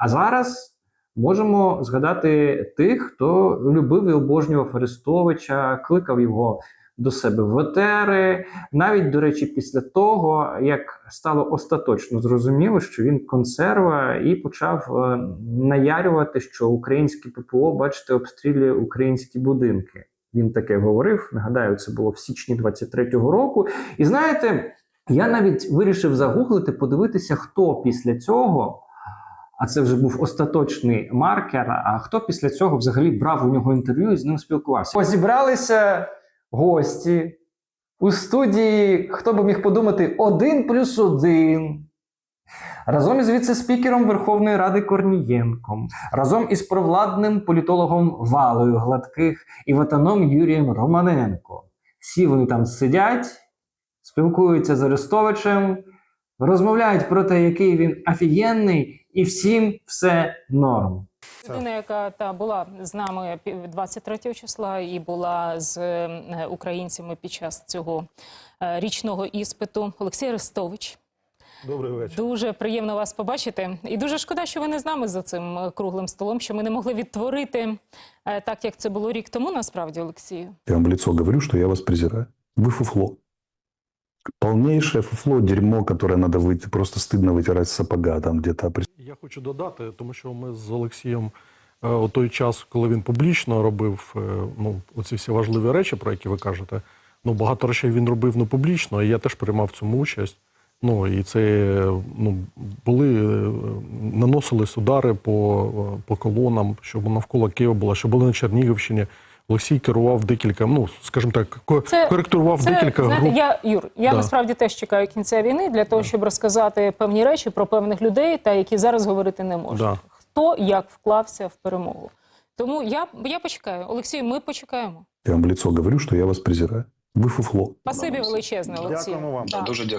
А зараз можемо згадати тих, хто любив і обожнював Арестовича, кликав його до себе в етери. Навіть, до речі, після того, як стало остаточно зрозуміло, що він консерва, і почав е, наярювати, що українське ППО, бачите, обстрілює українські будинки. Він таке говорив. Нагадаю, це було в січні 23-го року. І знаєте, я навіть вирішив загуглити, подивитися, хто після цього. А це вже був остаточний маркер. А хто після цього взагалі брав у нього інтерв'ю і з ним спілкувався? Позібралися гості у студії. Хто би міг подумати, один плюс один. Разом із віце-спікером Верховної Ради Корнієнком, разом із провладним політологом Валою Гладких і ватаном Юрієм Романенко. Всі вони там сидять, спілкуються з Арестовичем, розмовляють про те, який він офігенний, і всім все норм. Людина, яка та була з нами пі- 23 числа і була з українцями під час цього е, річного іспиту. Олексій Арестович. Добрий вечір. Дуже приємно вас побачити. І дуже шкода, що ви не з нами за цим е, круглим столом, що ми не могли відтворити е, так, як це було рік тому, насправді, Олексію. Я вам в лицо говорю, что я вас презираю. Вы фуфло. Полнейшее фуфло, дерьмо, которое надо выйти, просто стыдно вытирать с сапога там где-то. Я хочу додати, тому що ми з Олексієм е, у той час, коли він публічно робив е, ну, оці всі важливі речі, про які ви кажете, ну, багато речей він робив ну, публічно, і я теж приймав в цьому участь. Ну, і це е, ну, були, е, наносились удари по, е, по колонам, щоб навколо Києва було, що були на Чернігівщині. Олексій керував декілька, ну, скажімо так, Це- коректував Це, декілька знаєте, груп. я Юр, я Да. насправді теж чекаю кінця війни для того, щоб розказати певні речі про певних людей, та які зараз говорити не можуть. Да. Хто як вклався в перемогу. Тому я, я почекаю. Олексій, ми почекаємо. Я вам в лицо говорю, что я вас презираю. Вы фуфло. Спасибі величезне, Олексій. Дякуємо вам. Да. Дуже дякую.